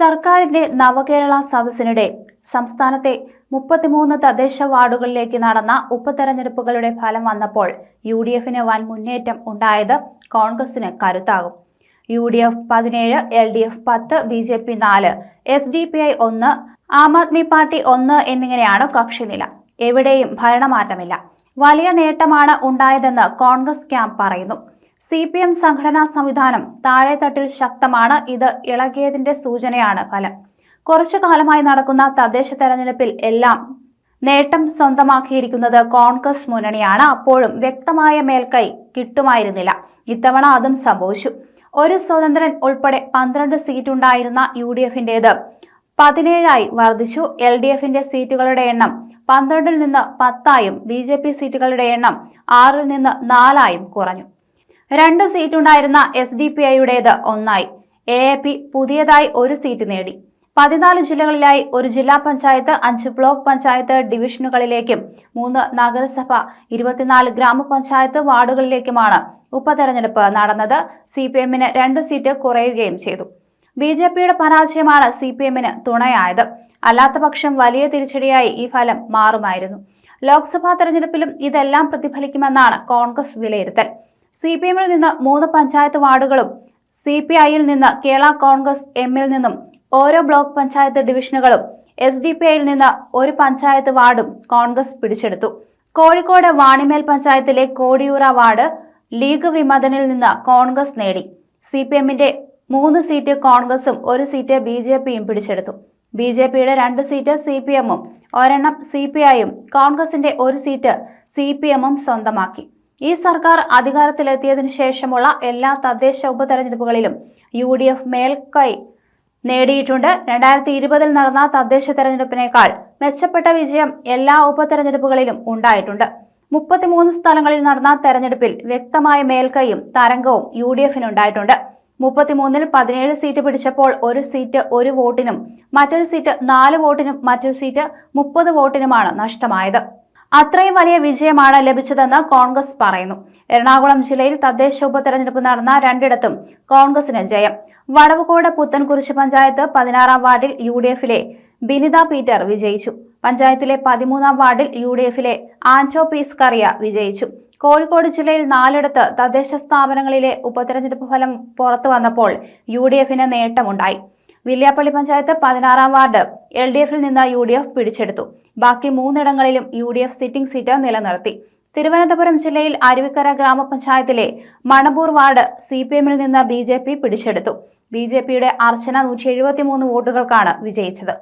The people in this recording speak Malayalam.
സർക്കാരിന്റെ നവകേരള സദസ്സിനിടെ സംസ്ഥാനത്തെ മുപ്പത്തിമൂന്ന് തദ്ദേശ വാർഡുകളിലേക്ക് നടന്ന ഉപതെരഞ്ഞെടുപ്പുകളുടെ ഫലം വന്നപ്പോൾ യു ഡി എഫിന് വൻ മുന്നേറ്റം ഉണ്ടായത് കോൺഗ്രസിന് കരുത്താകും. യു ഡി എഫ് പതിനേഴ് എൽ ഡി എഫ് പത്ത് ബി ജെ പി നാല് എസ് ഡി പി ഐ ഒന്ന് ആം ആദ്മി പാർട്ടി ഒന്ന് എന്നിങ്ങനെയാണ് കക്ഷിനില. എവിടെയും ഭരണമാറ്റമില്ല. വലിയ നേട്ടമാണ് ഉണ്ടായതെന്ന് കോൺഗ്രസ് ക്യാമ്പ് പറയുന്നു. സി പി എം സംഘടനാ സംവിധാനം താഴെത്തട്ടിൽ ശക്തമാണ്. ഇത് ഇളകിയതിന്റെ സൂചനയാണ് ഫലം. കുറച്ചു കാലമായി നടക്കുന്ന തദ്ദേശ തെരഞ്ഞെടുപ്പിൽ എല്ലാം നേട്ടം സ്വന്തമാക്കിയിരിക്കുന്നത് കോൺഗ്രസ് മുന്നണിയാണ്. അപ്പോഴും വ്യക്തമായ മേൽക്കൈ കിട്ടുമായിരുന്നില്ല. ഇത്തവണ അതും സംഭവിച്ചു. ഒരു സ്വതന്ത്രൻ ഉൾപ്പെടെ പന്ത്രണ്ട് സീറ്റുണ്ടായിരുന്ന യു ഡി എഫിന്റേത് പതിനേഴായി വർദ്ധിച്ചു. എൽ ഡി എഫിന്റെ സീറ്റുകളുടെ എണ്ണം പന്ത്രണ്ടിൽ നിന്ന് പത്തായും ബി ജെ പി സീറ്റുകളുടെ എണ്ണം ആറിൽ നിന്ന് നാലായും കുറഞ്ഞു. രണ്ട് സീറ്റുണ്ടായിരുന്ന എസ് ഡി പി ഐയുടേത് ഒന്നായി. എ എ പി പുതിയതായി ഒരു സീറ്റ് നേടി. പതിനാല് ജില്ലകളിലായി ഒരു ജില്ലാ പഞ്ചായത്ത് അഞ്ച് ബ്ലോക്ക് പഞ്ചായത്ത് ഡിവിഷനുകളിലേക്കും മൂന്ന് നഗരസഭ ഇരുപത്തിനാല് ഗ്രാമപഞ്ചായത്ത് വാർഡുകളിലേക്കുമാണ് ഉപതെരഞ്ഞെടുപ്പ് നടന്നത്. സി പി എമ്മിന് രണ്ട് സീറ്റ് കുറയുകയും ചെയ്തു. ബി ജെ പിയുടെ പരാജയമാണ് സി പി എമ്മിന് തുണയായത്. അല്ലാത്തപക്ഷം വലിയ തിരിച്ചടിയായി ഈ ഫലം മാറുമായിരുന്നു. ലോക്സഭാ തെരഞ്ഞെടുപ്പിലും ഇതെല്ലാം പ്രതിഫലിക്കുമെന്നാണ് കോൺഗ്രസ് വിലയിരുത്തൽ. സി പി എമ്മിൽ നിന്ന് മൂന്ന് പഞ്ചായത്ത് വാർഡുകളും സി പി ഐയിൽ നിന്ന് കേരള കോൺഗ്രസ് എമ്മിൽ നിന്നും ഓരോ ബ്ലോക്ക് പഞ്ചായത്ത് ഡിവിഷനുകളും എസ് ഡി പി ഐയിൽ നിന്ന് ഒരു പഞ്ചായത്ത് വാർഡും കോൺഗ്രസ് പിടിച്ചെടുത്തു. കോഴിക്കോട് വാണിമേൽ പഞ്ചായത്തിലെ കോടിയൂറ വാർഡ് ലീഗ് വിമതനിൽ നിന്ന് കോൺഗ്രസ് നേടി. സി പി എമ്മിന്റെ മൂന്ന് സീറ്റ് കോൺഗ്രസും ഒരു സീറ്റ് ബി ജെ പിയും പിടിച്ചെടുത്തു. ബി ജെ പിയുടെ രണ്ട് സീറ്റ് സി പി എമ്മും ഒരെണ്ണം സി പി ഐയും കോൺഗ്രസിന്റെ ഒരു സീറ്റ് സി പി എമ്മും സ്വന്തമാക്കി. ഈ സർക്കാർ അധികാരത്തിലെത്തിയതിനു ശേഷമുള്ള എല്ലാ തദ്ദേശ ഉപതെരഞ്ഞെടുപ്പുകളിലും യു ഡി എഫ് മേൽക്കൈ നേടിയിട്ടുണ്ട്. രണ്ടായിരത്തി ഇരുപതിൽ നടന്ന തദ്ദേശ തെരഞ്ഞെടുപ്പിനേക്കാൾ മെച്ചപ്പെട്ട വിജയം എല്ലാ ഉപതെരഞ്ഞെടുപ്പുകളിലും ഉണ്ടായിട്ടുണ്ട്. മുപ്പത്തിമൂന്ന് സ്ഥലങ്ങളിൽ നടന്ന തെരഞ്ഞെടുപ്പിൽ വ്യക്തമായ മേൽക്കൈയും തരംഗവും യു ഡി എഫിനുണ്ടായിട്ടുണ്ട് മുപ്പത്തിമൂന്നിൽ പതിനേഴ് സീറ്റ് പിടിച്ചപ്പോൾ ഒരു സീറ്റ് ഒരു വോട്ടിനും മറ്റൊരു സീറ്റ് നാല് വോട്ടിനും മറ്റൊരു സീറ്റ് മുപ്പത് വോട്ടിനുമാണ് നഷ്ടമായത്. അത്രയും വലിയ വിജയമാണ് ലഭിച്ചതെന്ന് കോൺഗ്രസ് പറയുന്നു. എറണാകുളം ജില്ലയിൽ തദ്ദേശ ഉപതെരഞ്ഞെടുപ്പ് നടന്ന രണ്ടിടത്തും കോൺഗ്രസിന് ജയം. വടവുകോട് പുത്തൻകുരിശ് പഞ്ചായത്ത് പതിനാറാം വാർഡിൽ യു ഡി എഫിലെ ബിനിത പീറ്റർ വിജയിച്ചു. പഞ്ചായത്തിലെ പതിമൂന്നാം വാർഡിൽ യു ഡി എഫിലെ ആന്റോ പീസ് കറിയ വിജയിച്ചു. കോഴിക്കോട് ജില്ലയിൽ നാലിടത്ത് തദ്ദേശ സ്ഥാപനങ്ങളിലെ ഉപതെരഞ്ഞെടുപ്പ് ഫലം പുറത്തു വന്നപ്പോൾ യു ഡി എഫിന് നേട്ടമുണ്ടായി. വില്യാപ്പള്ളി പഞ്ചായത്ത് പതിനാറാം വാർഡ് എൽ ഡി എഫിൽ നിന്ന് യു ഡി എഫ് പിടിച്ചെടുത്തു. ബാക്കി മൂന്നിടങ്ങളിലും U D F sitting seat നിലനിർത്തി. തിരുവനന്തപുരം ജില്ലയിൽ അരുവിക്കര ഗ്രാമപഞ്ചായത്തിലെ മണപ്പൂർ വാർഡ് സി പി എമ്മിൽ നിന്ന് ബി ജെ പി പിടിച്ചെടുത്തു. ബി ജെ പിയുടെ അർച്ചന നൂറ്റി എഴുപത്തിമൂന്ന് വോട്ടുകൾക്കാണ് വിജയിച്ചത്.